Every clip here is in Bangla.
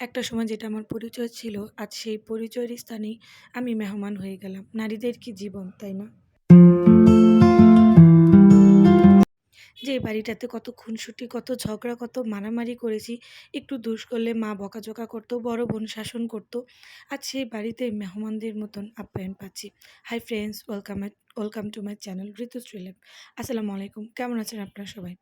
একটা সময় যেটা আমার পরিচয় ছিল, আজ সেই পরিচয়ের স্থানেই আমি মেহমান হয়ে গেলাম। নারীদের কি জীবন, তাই না? যে বাড়িটাতে কত খুনসুটি, কত ঝগড়া, কত মারামারি করেছি, একটু দোষ করলে মা বকাঝকা করতো, বড় বোন শাসন করতো, আজ সেই বাড়িতে মেহমানদের মতন আপ্যায়ন পাচ্ছি। Hi friends welcome welcome to my channel Ritu শ্রীলেপ আসসালামু আলাইকুম। কেমন আছেন আপনারা সবাই?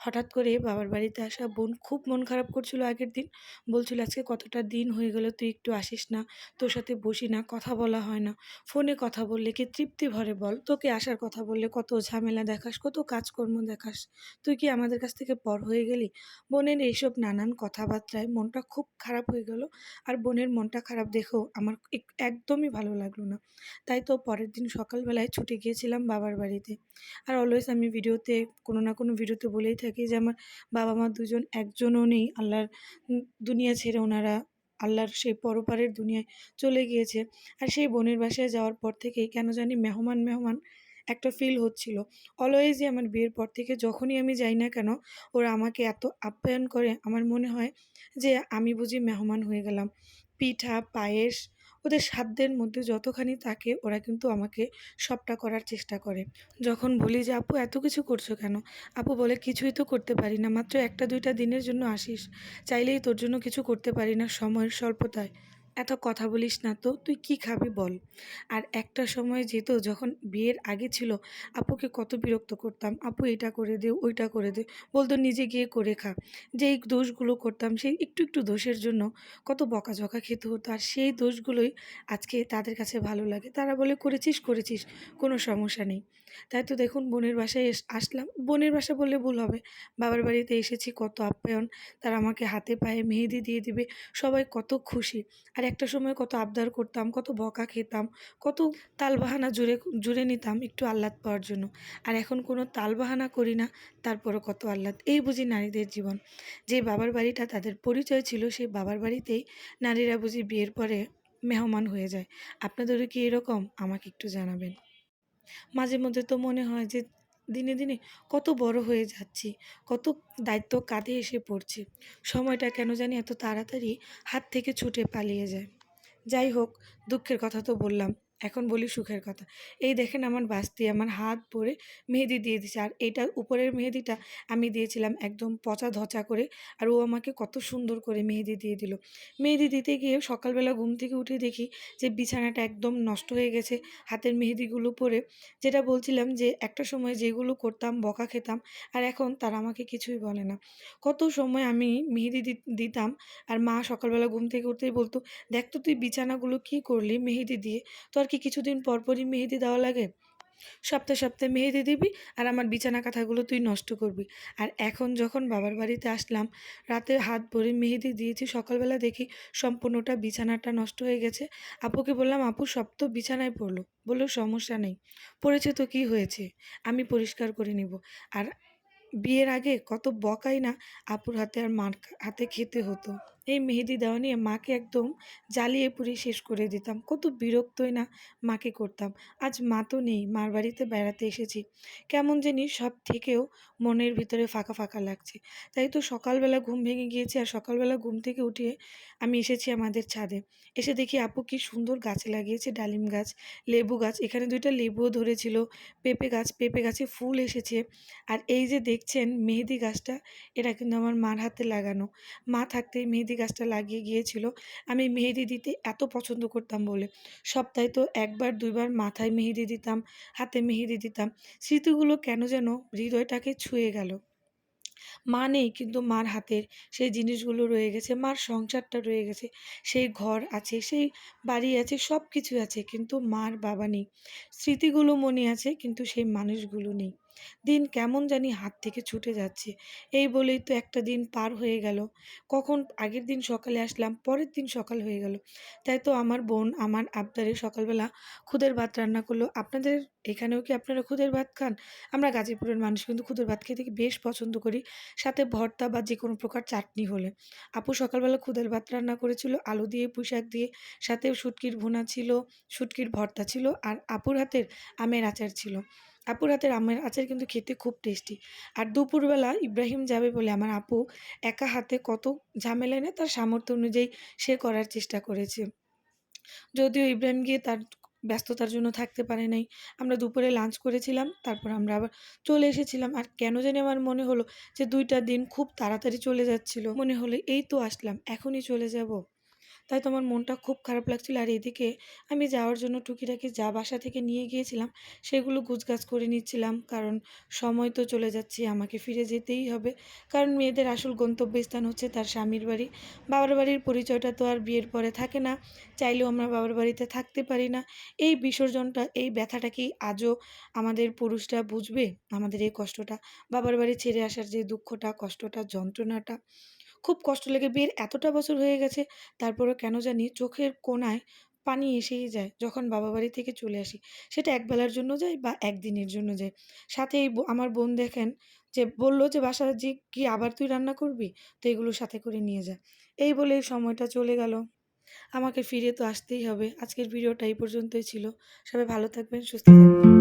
হঠাৎ করে বাবার বাড়িতে আসা বোন খুব মন খারাপ করছিল আগের দিন। বলছিল, আজকে কতটা দিন হয়ে গেল, তুই একটু আসিস না, তোর সাথে বসি না, কথা বলা হয় না। ফোনে কথা বললে কি তৃপ্তি ভরে বল? তোকে আসার কথা বললে কত ঝামেলা দেখাস, কত কাজকর্ম দেখাস। তুই কি আমাদের কাছ থেকে পর হয়ে গেলি? বোনের এইসব নানান কথাবার্তায় মনটা খুব খারাপ হয়ে গেল। আর বোনের মনটা খারাপ দেখেও আমার এক- একদমই ভালো লাগল না। তাই তো পরের দিন সকালবেলায় ছুটে গিয়েছিলাম বাবার বাড়িতে। আর অলওয়েজ আমি ভিডিওতে, কোনো না কোনো ভিডিওতে বলেই থাকি যে আমার বাবা মা দুজন, একজনও নেই আল্লাহর দুনিয়া ছেড়ে ওনারা আল্লাহর সেই পরপারের দুনিয়ায় চলে গিয়েছে। আর সেই বোনের বাসায় যাওয়ার পর থেকেই কেন জানি মেহমান মেহমান একটা ফিল হচ্ছিল। অলওয়েজই আমার বিয়ের পর থেকে যখনই আমি যাই না কেন, ওরা আমাকে এত আপ্যায়ন করে, আমার মনে হয় যে আমি বুঝি মেহমান হয়ে গেলাম। পিঠা, পায়েস ওদের সাধ্যের মধ্যে যতখানি থাকে, ওরা কিন্তু আমাকে সবটা করার চেষ্টা করে। যখন বলি যে, আপু, এত কিছু করছ কেন? আপু বলে, কিছুই তো করতে পারি না, মাত্র একটা দুইটা দিনের জন্য আসিস। চাইলেই তোর জন্য কিছু করতে পারি না, সময়ের স্বল্পতায়। এত কথা বলিস না তো, তুই কি খাবি বল। আর একটা সময় যেত যখন বিয়ের আগে ছিল, আপুকে কত বিরক্ত করতাম, আপু এটা করে দে, ওইটা করে দে, বলতো নিজে গিয়ে করে খা। যেই দোষগুলো করতাম, সেই একটু একটু দোষের জন্য কত বকাঝকা খেতে হতো। আর সেই দোষগুলোই আজকে তাদের কাছে ভালো লাগে। তারা বলে, করেছিস করেছিস, কোনো সমস্যা নেই। তাই তো দেখুন বোনের বাসায় এস- আসলাম। বোনের বাসা বললে ভুল হবে। বাবার বাড়িতে এসেছি, কত আপ্যায়ন। তারা আমাকে হাতে পায়ে মেহেদি দিয়ে দিবে। সবাই কত খুশি। আর একটা সময় কত আবদার করতাম, কত বকা খেতাম, কত তালবাহানা জুড়ে জুড়ে নিতাম একটু আহ্লাদ পাওয়ার জন্য। আর এখন কোনো তালবাহানা করি না, তারপরও কত আহ্লাদ। এই বুঝি নারীদের জীবন। যে বাবার বাড়িটা তাদের পরিচয় ছিল, সেই বাবার বাড়িতেই নারীরা বুঝি বিয়ের পরে মেহমান হয়ে যায়। আপনাদেরও কি এরকম? আমাকে একটু জানাবেন। মাঝে মধ্যে তো মনে হয় যে দিনে দিনে কত বড় হয়ে যাচ্ছি, কত দায়িত্ব কাঁধে এসে পড়ছে। সময়টা কেন জানি এত তাড়াতাড়ি হাত থেকে ছুটে পালিয়ে যায়। যাই হোক, দুঃখের কথা তো বললাম। এখন বলি সুখের কথা। এই দেখেন আমার বাস্তি, আমার হাত পরে মেহেদি দিয়ে দিছে। আর এইটার উপরের মেহেদিটা আমি দিয়েছিলাম একদম পচা ধচা করে। আর ও আমাকে কত সুন্দর করে মেহেদি দিয়ে দিল। মেহেদি দিতে গিয়ে সকালবেলা ঘুম থেকে উঠে দেখি যে বিছানাটা একদম নষ্ট হয়ে গেছে হাতের মেহেদিগুলো পরে। যেটা বলছিলাম যে একটা সময় যেগুলো করতাম, বকা খেতাম, আর এখন তারা আমাকে কিছুই বলে না। কত সময় আমি মেহেদি দিতাম, আর মা সকালবেলা ঘুম থেকে উঠতেই বলতো, দেখ তো তুই বিছানাগুলো কী করলি মেহেদি দিয়ে? তোর কি কিছুদিন পর পরই মেহেদি দেওয়া লাগে? সপ্তাহে সপ্তাহে মেহেদি দিবি আর আমার বিছানা কাঁথাগুলো তুই নষ্ট করবি। আর এখন যখন বাবার বাড়িতে আসলাম, রাতে হাত ভরে মেহেদি দিয়েছি, সকালবেলা দেখি সম্পূর্ণটা বিছানাটা নষ্ট হয়ে গেছে। আপুকে বললাম, আপু, সব তো বিছানায় পড়ল। বলল, সমস্যা নেই। পড়েছে তো কি হয়েছে? আমি পরিষ্কার করে নিব। আর বিয়ের আগে কত বকাই না আপুর হাতে আর মার হাতে খেতে হতো। এই মেহেদি দেওয়া নিয়ে মাকে একদম জ্বালিয়ে পুড়িয়ে শেষ করে দিতাম। কত বিরক্তই না মাকে করতাম। আজ মা তো নেই, মার বাড়িতে বেড়াতে এসেছি। কেমন জানি সব থেকেও মনের ভিতরে ফাঁকা ফাঁকা লাগছে। তাই তো সকালবেলা ঘুম ভেঙে গিয়েছে আর সকালবেলা ঘুম থেকে উঠিয়ে আমি এসেছি আমাদের ছাদে। এসে দেখি আপু কি সুন্দর গাছ লাগিয়েছে, ডালিম গাছ, লেবু গাছ। এখানে দুইটা লেবুও ধরেছিল, পেঁপে গাছ, পেঁপে গাছে ফুল এসেছে। আর এই যে দেখছেন মেহেদি গাছটা, এটা কিন্তু আমার মার হাতে লাগানো। মা থাকতেই মেহেদি গাছটা লাগিয়ে গিয়েছিল। আমি মেহেদি দিতে এত পছন্দ করতাম বলে। সপ্তাহে তো একবার, দুইবার মাথায় মেহেদি দিতাম, হাতে মেহেদি দিতাম। স্মৃতিগুলো কেন যেন হৃদয়টাকে ছুঁয়ে গেল। মা নেই, কিন্তু মার হাতের সেই জিনিসগুলো রয়ে গেছে, মার সংসারটা রয়ে গেছে। সেই ঘর আছে, সেই বাড়ি আছে সব কিছু আছে, কিন্তু মার বাবা নেই। স্মৃতিগুলো মনে আছে, কিন্তু সেই মানুষগুলো নেই। দিন কেমন জানি হাত থেকে ছুটে যাচ্ছে। এই বলেই তো একটা দিন পার হয়ে গেল। কখন আগের দিন সকালে আসলাম, পরের দিন সকাল হয়ে গেল। তাই তো আমার বোন, আমার আবদারে সকালবেলা খুদের ভাত রান্না করল। আপনাদের এখানেও কি আপনারা খুদের ভাত খান? আমরা গাজীপুরের মানুষ, কিন্তু খুদের ভাত খেতে বেশ পছন্দ করি। সাথে ভর্তা বা যে কোনো প্রকার চাটনি হলে। আপু সকালবেলা খুদের ভাত রান্না করেছিল, আলু দিয়ে পুঁশাক দিয়ে। সাথে শুটকির ভুনা ছিল, শুটকির ভর্তা ছিল, আর আপুর হাতের আমের আচার ছিল। আপুর হাতের আমের আচার কিন্তু খেতে খুব টেস্টি। আর দুপুরবেলা ইব্রাহিম যাবে বলে আমার আপু একা হাতে কত ঝামেলা এনে তার সামর্থ্য অনুযায়ী সে করার চেষ্টা করেছে। যদিও ইব্রাহিম গিয়ে তার ব্যস্ততার জন্য থাকতে পারে নাই। আমরা দুপুরে লাঞ্চ করেছিলাম। তারপর আমরা আবার চলে এসেছিলাম। আর কেন জানি আমার মনে হলো যে দুইটা দিন খুব তাড়াতাড়ি চলে যাচ্ছিল। মনে হলো এই তো আসলাম, এখনই চলে যাব। তাই তো আমার মনটা খুব খারাপ লাগছিল। আর এদিকে আমি যাওয়ার জন্য টুকিটাকি যা বাসা থেকে নিয়ে গিয়েছিলাম সেগুলো গুছগাছ করে নিচ্ছিলাম। কারণ সময় তো চলে যাচ্ছে, আমাকে ফিরে যেতেই হবে। কারণ মেয়েদের আসল গন্তব্যস্থান হচ্ছে তার স্বামীর বাড়ি। বাবার বাড়ির পরিচয়টা তো আর বিয়ের পরে থাকে না। চাইলেও আমরা বাবার বাড়িতে থাকতে পারি না। এই বিসর্জনটা, এই ব্যথাটা কি আজও আমাদের পুরুষরা বুঝবে? আমাদের এই কষ্টটা? বাবার বাড়ি ছেড়ে আসার যে দুঃখটা, কষ্টটা, যন্ত্রণাটা। খুব কষ্ট লেগে বিয়ের এতটা বছর হয়ে গেছে, তারপরেও কেন জানি চোখের কোনায় পানি এসেই যায় যখন বাবা বাড়ি থেকে চলে আসি। সেটা একবেলার জন্য যায় বা একদিনের জন্য যায় সাথে এই আমার বোন দেখেন যে বলল যে, "বাসায় যে কি আবার তুই রান্না করবি? তো এগুলো সাথে করে নিয়ে যা।" এই বলে সময়টা চলে গেল। আমাকে ফিরে তো আসতেই হবে। আজকের ভিডিওটা এই পর্যন্তই ছিল। সবাই ভালো থাকবেন, সুস্থ থাকবেন।